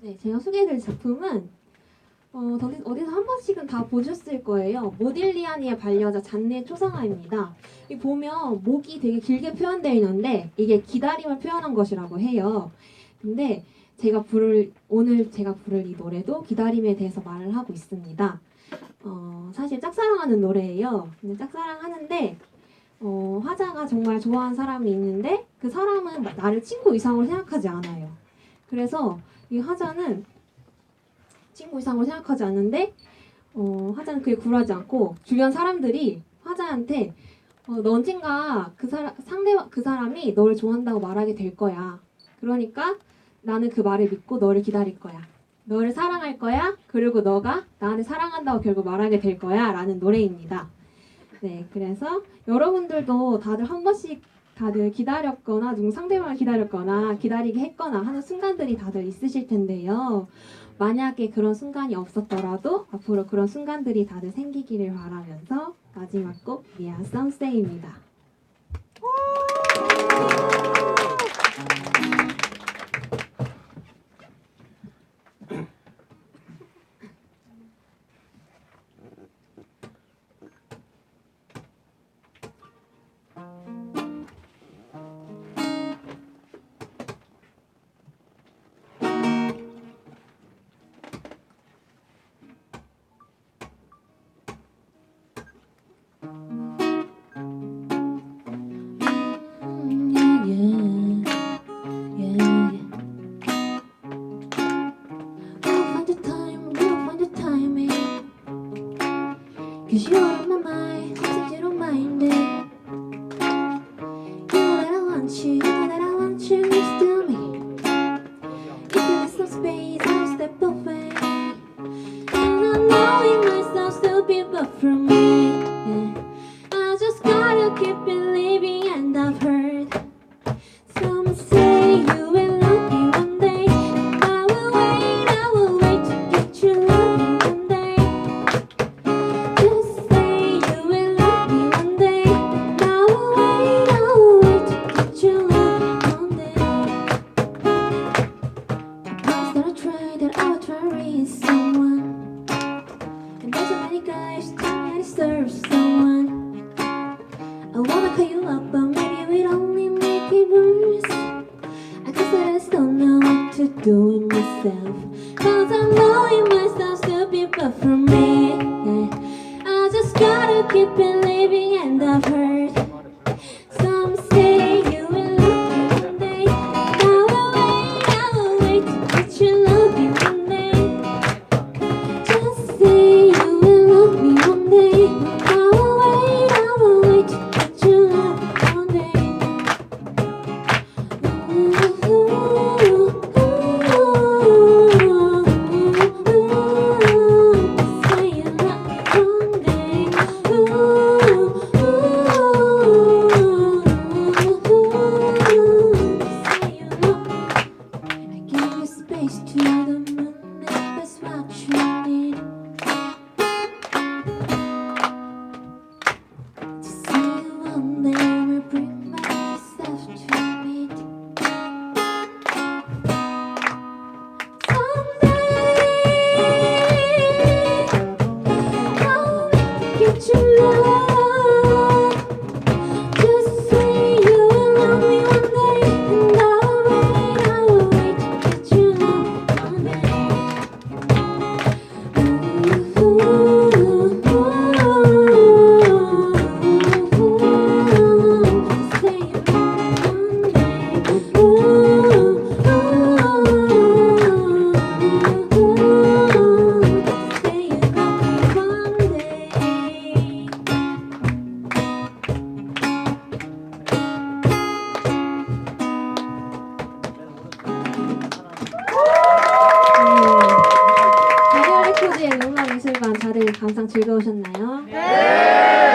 네, 제가 소개해드릴 작품은 어, 어디, 어디서 한 번씩은 다 보셨을 거예요. 모딜리아니의 반려자 잔네 초상화입니다. 이 보면 목이 되게 길게 표현되어 있는데 이게 기다림을 표현한 것이라고 해요. 근데 제가 부를 오늘 제가 부를 이 노래도 기다림에 대해서 말을 하고 있습니다. 어, 사실 짝사랑하는 노래예요. 근데 짝사랑하는데 어, 화자가 정말 좋아하는 사람이 있는데 그 사람은 나를 친구 이상으로 생각하지 않아요. 그래서 이 화자는 친구 이상으로 생각하지 않는데 어, 화자는 그에 굴하지 않고 주변 사람들이 화자한테 어, 너 언젠가 그 사람 상대 그 사람이 너를 좋아한다고 말하게 될 거야. 그러니까 나는 그 말을 믿고 너를 기다릴 거야. 너를 사랑할 거야. 그리고 너가 나한테 사랑한다고 결국 말하게 될 거야라는 노래입니다. 네, 그래서 여러분들도 다들 한 번씩 다들 기다렸거나 누구 상대방을 기다렸거나 기다리게 했거나 하는 순간들이 다들 있으실 텐데요. 만약에 그런 순간이 없었더라도 앞으로 그런 순간들이 다들 생기기를 바라면서 마지막 곡 미아 선세입니다. Cause you are on my mind, cause you don't mind it. Guys me I deserve someone. I wanna call you up, but maybe we'd only make it worse. I guess I just don't know what to do with myself. Cause I know it might sound stupid, but for me, yeah, I just gotta keep believing, and I've heard 항상 즐거우셨나요? 네.